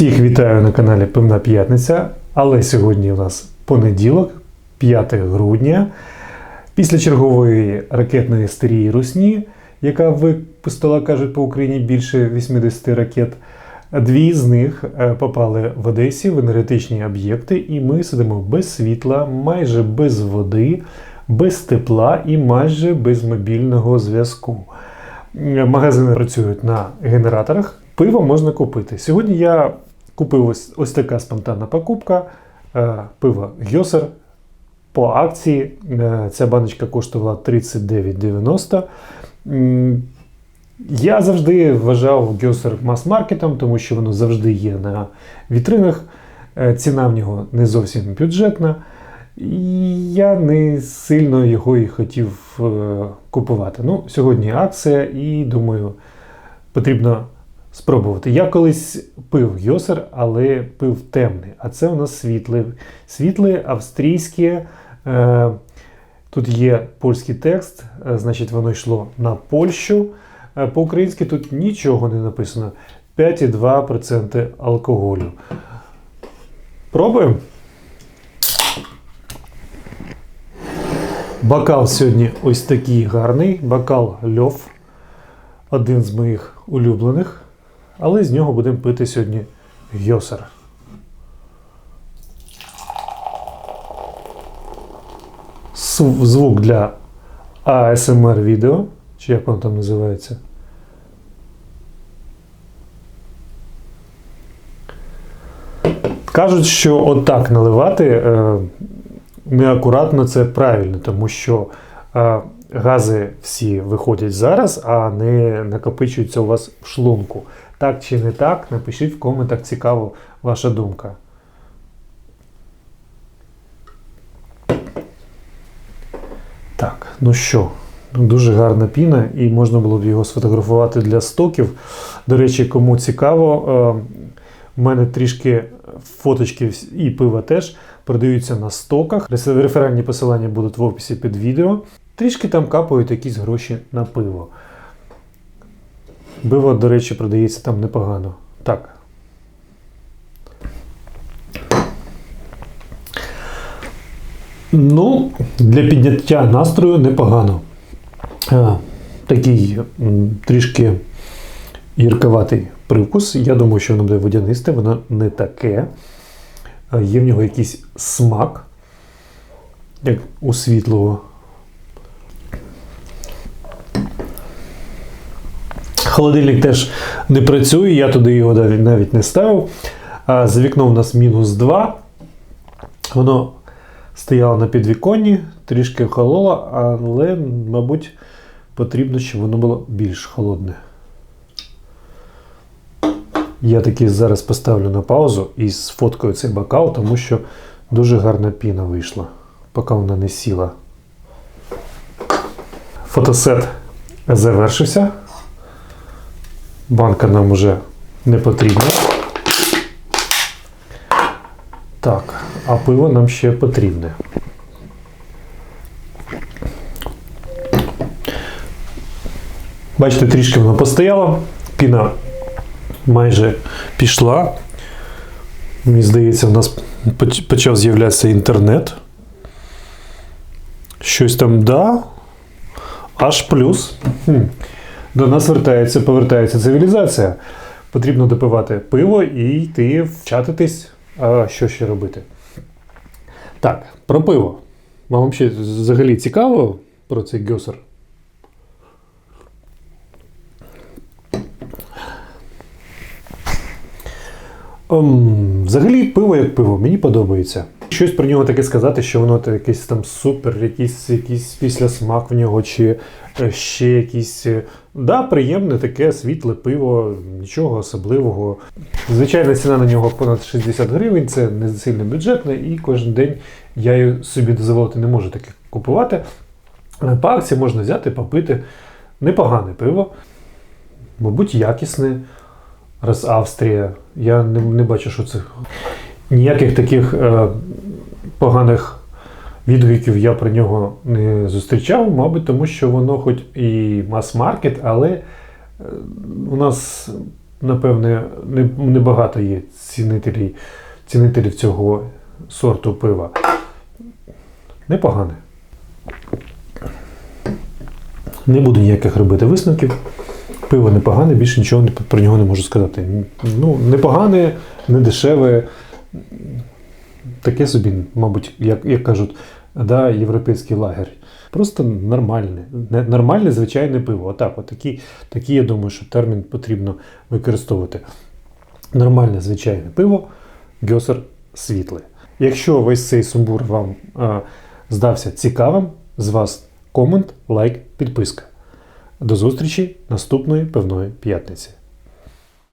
Всіх вітаю на каналі Пивна П'ятниця, але сьогодні у нас понеділок, 5 грудня. Після чергової ракетної істерії Русні, яка випустила, кажуть, по Україні більше 80 ракет. Дві з них е, попали в Одесі в енергетичні об'єкти, і ми сидимо без світла, майже без води, без тепла і майже без мобільного зв'язку. Е, Магазини працюють на генераторах. Пиво можна купити. Сьогодні я купив ось, ось така спонтанна покупка. Е, Пиво Гьосер по акції. Е, Ця баночка коштувала 39,90. Я завжди вважав Гьосер мас-маркетом, тому що воно завжди є на вітринах. Е, Ціна в нього не зовсім бюджетна. І я не сильно його і хотів купувати. Ну, сьогодні акція, і думаю, потрібно спробувати. Я колись пив Йосер, але пив темний. А це у нас світлий. Світлий, австрійське. Е, тут є польський текст, е, значить, воно йшло на Польщу. Е, По-українськи тут нічого не написано. 5,2% алкоголю. Пробуємо. Бокал сьогодні ось такий гарний. Бокал льов. Один з моїх улюблених. Але з нього будемо пити сьогодні гьосер. Св- Звук для ASMR відео, чи як воно там називається. Кажуть, що отак наливати е, неакуратно це правильно, тому що е, гази всі виходять зараз, а не накопичуються у вас в шлунку. Так чи не так, напишіть в коментах цікаво ваша думка. Так, ну що, дуже гарна піна, і можна було б його сфотографувати для стоків. До речі, кому цікаво, е, у мене трішки фоточки і пива теж продаються на стоках. Реферальні посилання будуть в описі під відео. Трішки там капають якісь гроші на пиво. Пиво, до речі, продається там непогано. Так. Ну, для підняття настрою непогано. А, такий трішки гірковатий привкус. Я думаю, що воно буде водянисте, воно не таке. Є в нього якийсь смак, як у світлого. Холодильник теж не працює, я туди його навіть- не ставив. А за вікном у нас мінус 2. Воно стояло на підвіконні, трішки хололо, але, мабуть, потрібно, щоб воно було більш холодне. Я таки зараз поставлю на паузу і сфоткаю цей бокал, тому що дуже гарна піна вийшла, поки вона не сіла. Фотосет завершився. Банка нам уже не потрібна. Так, а пиво нам ще потрібне. Бачите, трішки воно постояло, піна майже пішла. Мені здається, в нас почав з'являтися інтернет. Щось там да. Аж плюс. До нас вертається, повертається цивілізація. Потрібно допивати пиво і йти вчатитись, а що ще робити. Так, про пиво. Вам ще взагалі цікаво про цей гьосер? Ем, взагалі, пиво як пиво, мені подобається. Щось про нього таке сказати, що воно та якийсь там супер, якийсь, якийсь післясмак в нього, чи е, ще якийсь. е, Да, приємне таке світле пиво, нічого особливого. Звичайна ціна на нього понад 60 гривень, це не сильно бюджетне, і кожен день я собі дозволити не можу таке купувати. По акції можна взяти, попити. Непогане пиво, мабуть, якісне. Раз Австрія. Я не, не бачу, що це. Ніяких таких е, поганих відгуків я про нього не зустрічав, мабуть, тому що воно хоч і мас-маркет, але е, у нас напевне, не- небагато є цінителів, цінителів цього сорту пива. Непогане. Не буду ніяких робити висновків. Пиво непогане, більше нічого про нього не можу сказати. Ну, непогане, не дешеве. Таке собі, мабуть, як, як кажуть, да, європейський лагерь. Просто нормальне, нормальне звичайне пиво. Отак, от такі, такі, я думаю, що термін потрібно використовувати. Нормальне звичайне пиво, гьосер світле. Якщо весь цей сумбур вам а, здався цікавим, з вас комент, лайк, підписка. До зустрічі наступної певної п'ятниці.